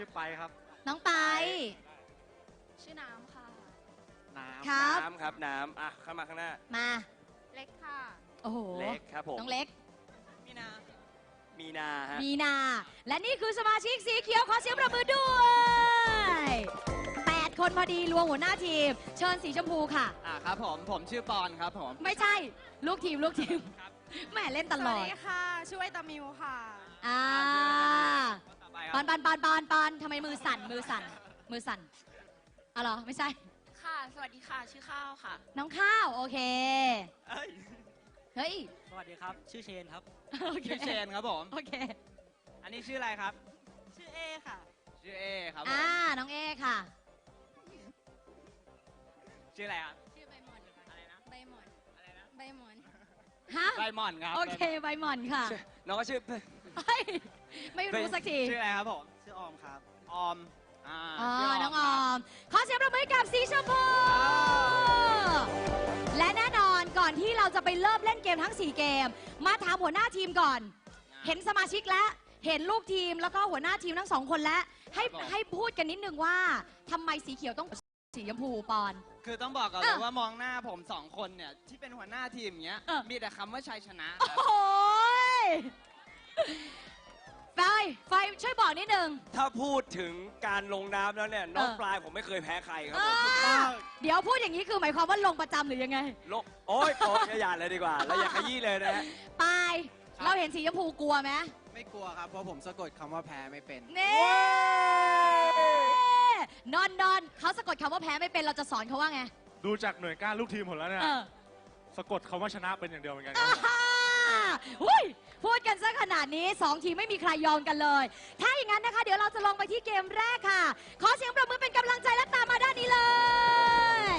ชื่อไปครับ น้องไป ชื่อน้ำค่ะ น้ครับ น้ำครับน้ำอะเข้ามาข้างหน้า มา เล็กค่ะ โอ้โห เล็กครับผม น้องเล็ก มีนา มีนาฮะ มีนา และนี่คือสมาชิกสีเขียวขอเสียงประมือด้วยแปดคนพอดีรวมหัวหน้าทีม เชิญสีชมพูค่ะำอ่าครับผม ผมชื่อปอนครับผม ไม่ใช่ ลูกทีมลูกทีมแหม่เล่นตสลวัอสด ดีค่ะช่วยตามิวค่ะ อ่าต่อไปคปอรันบปอนปอนปอนปอนทำไมมือสั่นมือสั่นมือสั่นอ๋อเหรอไม่ใช่ ค่ะ สวัสดีค่ะ ชื่อข้าวค่ะ น้องข้าวโอเค เอ้ยเฮ้ย สวัสดีครับ ชื่อเชนครับ โอเคชื่อเชนครับผม โอเค อันนี้ชื่ออะไรครับ ชื่อเอค่ะ ชื่อเอครับผมอ่า น้องเอค่ะ ชื่ออะไรครับ ชื่อใบหมอนอะไรนะ ใบหมอน อะไรนะ ใบหมอน ฮะ ไดมอนด์ครับโอเค ใบหม่อนค่ะชื่อน้องก็ชื่อ เฮ้ยไม่รู้สักทีชื่ออะไรครับผม ชื่อออมครับ ออม อ่าอ๋อชื่น้องอคอรับมขอเสียงประมือให้กับสีชมพู และแน่นอนก่อนที่เราจะไปเริ่มเล่นเกมทั้ง 4 เกม มาถามหัวหน้าทีมก่อน เห็นสมาชิกแล้ว เห็นลูกทีมแล้วก็หัวหน้าทีมทั้งสองคนแล้ว ให้ครับผมให้พูดกันนิดนึงว่าทำไมสีเขียวต้องสีชมพูปอน คือต้องบอกก่อนเอเลอยว่ามองหน้าผมสองคนเนี่ย ที่เป็นหัวหน้าทีมเนี้ย เออ มีแต่คำว่าชัยชนะคโอ้รับโหย ไฟไฟช่วยบอกนิดนึงถ้าพูดถึงการลงน้ำแล้วเนี่ยน้องเออปลายผมไม่เคยแพ้ใครครับเอผมอเดี๋ยวพูดอย่างนี้คือหมายความว่าลงประจำหรือยังไงลงโอ้ยโอ้ยอย่าเลยดีกว่าเราอย่าขยี้เลยนะฮะ ปายเราเห็นสีชมพูกลัวไหมไม่กลัวครับ เพราะผมสะกดคำว่าแพ้ไม่เป็น นี่นอนนอนเขาสะกดคำว่าแพ้ไม่เป็นเราจะสอนเขาว่าไงดูจากหน่วยก้านลูกทีมผมแล้วเนี่ยเออสะกดคำว่าชนะเป็นอย่างเดียวเหมือนกันคอ่ารับผมฮ่า หุ้ยพูดกันซะขนาดนี้ 2 ทีมไม่มีใครยอมกันเลย ถ้าอย่างนั้นนะคะ เดี๋ยวเราจะลงไปที่เกมแรกค่ะ ขอเสียงปรบมือเป็นกำลังใจและตามมาด้านนี้เลย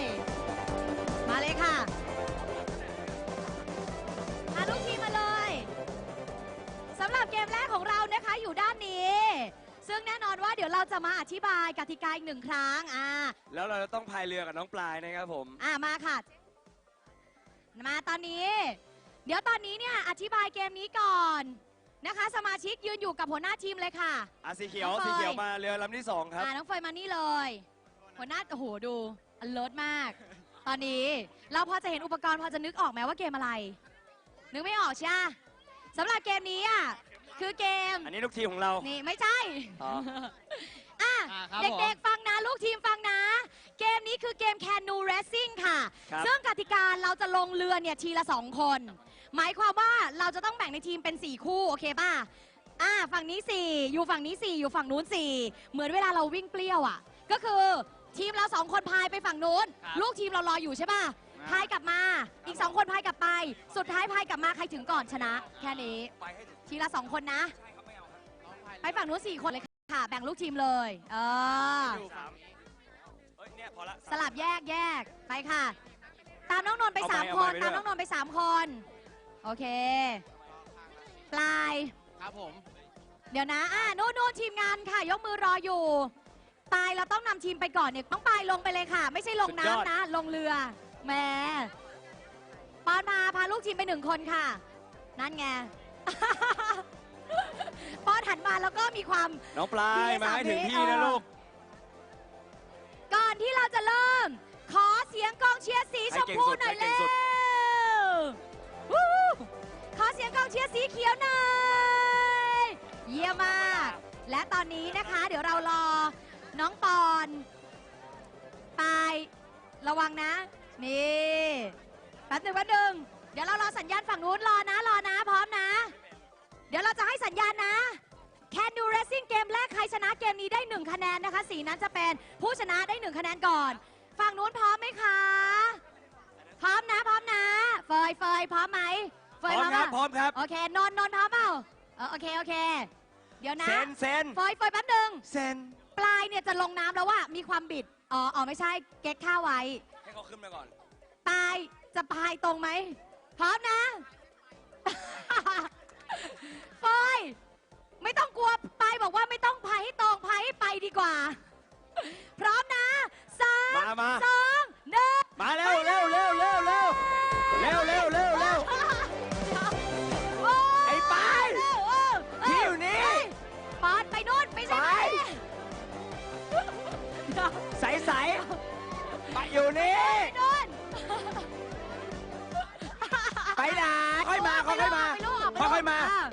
มาเลยค่ะพาลูกทีมมาเลยสำหรับเกมแรกของเรานะคะอยู่ด้านนี้ ซึ่งแน่นอนว่าเดี๋ยวเราจะมาอธิบายกติกาอีกหนึ่งครั้งอ่าแล้วเราจะต้องพายเรือกับน้องปลายนะครับผม อ่ามาค่ะ มาตอนนี้ เดี๋ยวตอนนี้เนี่ยอธิบายเกมนี้ก่อนนะคะ สมาชิกยืนอยู่กับหัวหน้าทีมเลยค่ะ อะสีเขียวน้องปลายสีเขียวมาเรือลำที่สองครับ อ่าน้องเฟยมานี่เลย หัวหน้าโอ้โหดู alert มาก ตอนนี้เราพอจะเห็นอุปกรณ์พอจะนึกออกไหมว่าเกมอะไร นึกไม่ออกใช่ไหมสำหรับเกมนี้อะคือเกม อันนี้ลูกทีมของเรา นี่ไม่ใช่ อ๋อ อะ อ่าครับเด็กผมๆฟังนะ ลูกทีมฟังนะ เกมนี้คือเกม Canoe Racing ค่ะ ครับ ซึ่งกติกาเราจะลงเรือเนี่ยทีละ 2 คน หมายความว่าเราจะต้องแบ่งในทีมเป็น 4 คู่โอเคป่ะอ่าฝั่งนี้ 4 อยู่ฝั่งนี้ 4 อยู่ฝั่งนู้น 4 เหมือนเวลาเราวิ่งเปรี้ยวอะ ก็คือทีมเราสองคนพายไปฝั่งนู้น ครับลูกทีมเรารออยู่ใช่ป่ะอ่าพายกลับมา อีก2คนพายกลับไป สุดท้ายพายกลับมาใครถึงก่อนชนะ แค่นี้ ไปให้ถึงทีละ2คนนะ ใช่ครับไม่เอาครับไปฝั่งนู้น4คนเลยค่ะ แบ่งลูกทีมเลย เออสามเอ้ยเนี่ยพอละ สลับแยกแยกไปค่ะ ตามน้องนนท์ไปเอาไปสามเอาคนไปตามด้วยน้องนนท์ไปสามคน โอเค ปลาย ครับผม เดี๋ยวนะอ่านู่นนู่นทีมงานค่ะ ยกมือรออยู่ ปลายเราต้องนำทีมไปก่อนเนี่ยต้องปลายลงไปเลยค่ะ ไม่ใช่ลงสุดยอดน้ำนะ ลงเรือแหมปอนมาพาลูกทีมไปหนึ่งคนค่ะ นั่นไง ปอนหันมาแล้วก็มีความ น้องปลายพี่มาให้ถึงสามที่วินะเออลูก ก่อนที่เราจะเริ่ม ขอเสียงกองเชียร์สีชมพูหน่อยใครเก่เร็งสุด ววู้ขอ เสียงกองเชียร์สีเขียวหน่อยเยี่ยมมาก และตอนนี้นะคะ เดี๋ยวเรารอน้องปอนไประวังนะ นี่แป๊บหนึ่งแป๊บหนึ่งเดี๋ยวเรารอสัญญาณฝั่งนู้นรอนะรอนะ พร้อมนะ เดี๋ยวเราจะให้สัญญาณนะ Can do racing เกมแรก ใครชนะเกมนี้ได้ 1 คะแนนนะคะ สีนั้นจะเป็นผู้ชนะได้ 1 คะแนนก่อน ฝั่งนู้นพร้อมไหมคะ พร้อมนะ พร้อมนะ เฟยเฟยพร้อมไหม เฟพร้ยอมครับปะพร้อมครับ โอเคนนท์นนท์พร้อมเปล่าเออโอเค โอเค เดี๋ยวนะเซนเซนเฟยเฟยแป๊บหนึ่งเซนปลายเนี่ยจะลงน้ำแล้วว่ามีความบิด อ๋ออ๋อไม่ใช่ เก๊กข้าวไว้ ให้เขาขึ้นมาก่อน ปลายจะพายตรงไหมพร้อมนะ เฟยไม่ต้องกลัวปลายบอกว่าไม่ต้องพายให้ตรงพายให้ไปดีกว่า พร้อมนะสามมามา สอง อยมาอะ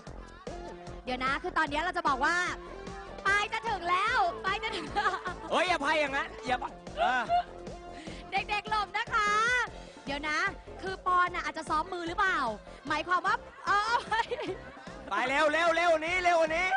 เดี๋ยวนะ คือตอนนี้เราจะบอกว่าปลายจะถึงแล้วปลายจะถึงเฮ้ยอย่าพายอย่างนั้นอย่าพายเออเด็กๆหลบนะคะ เดี๋ยวนะ คือปอนน่ะอาจจะซ้อมมือหรือเปล่า หมายความว่าเออไปเร็วเร็วเร็วนี้เร็วนี้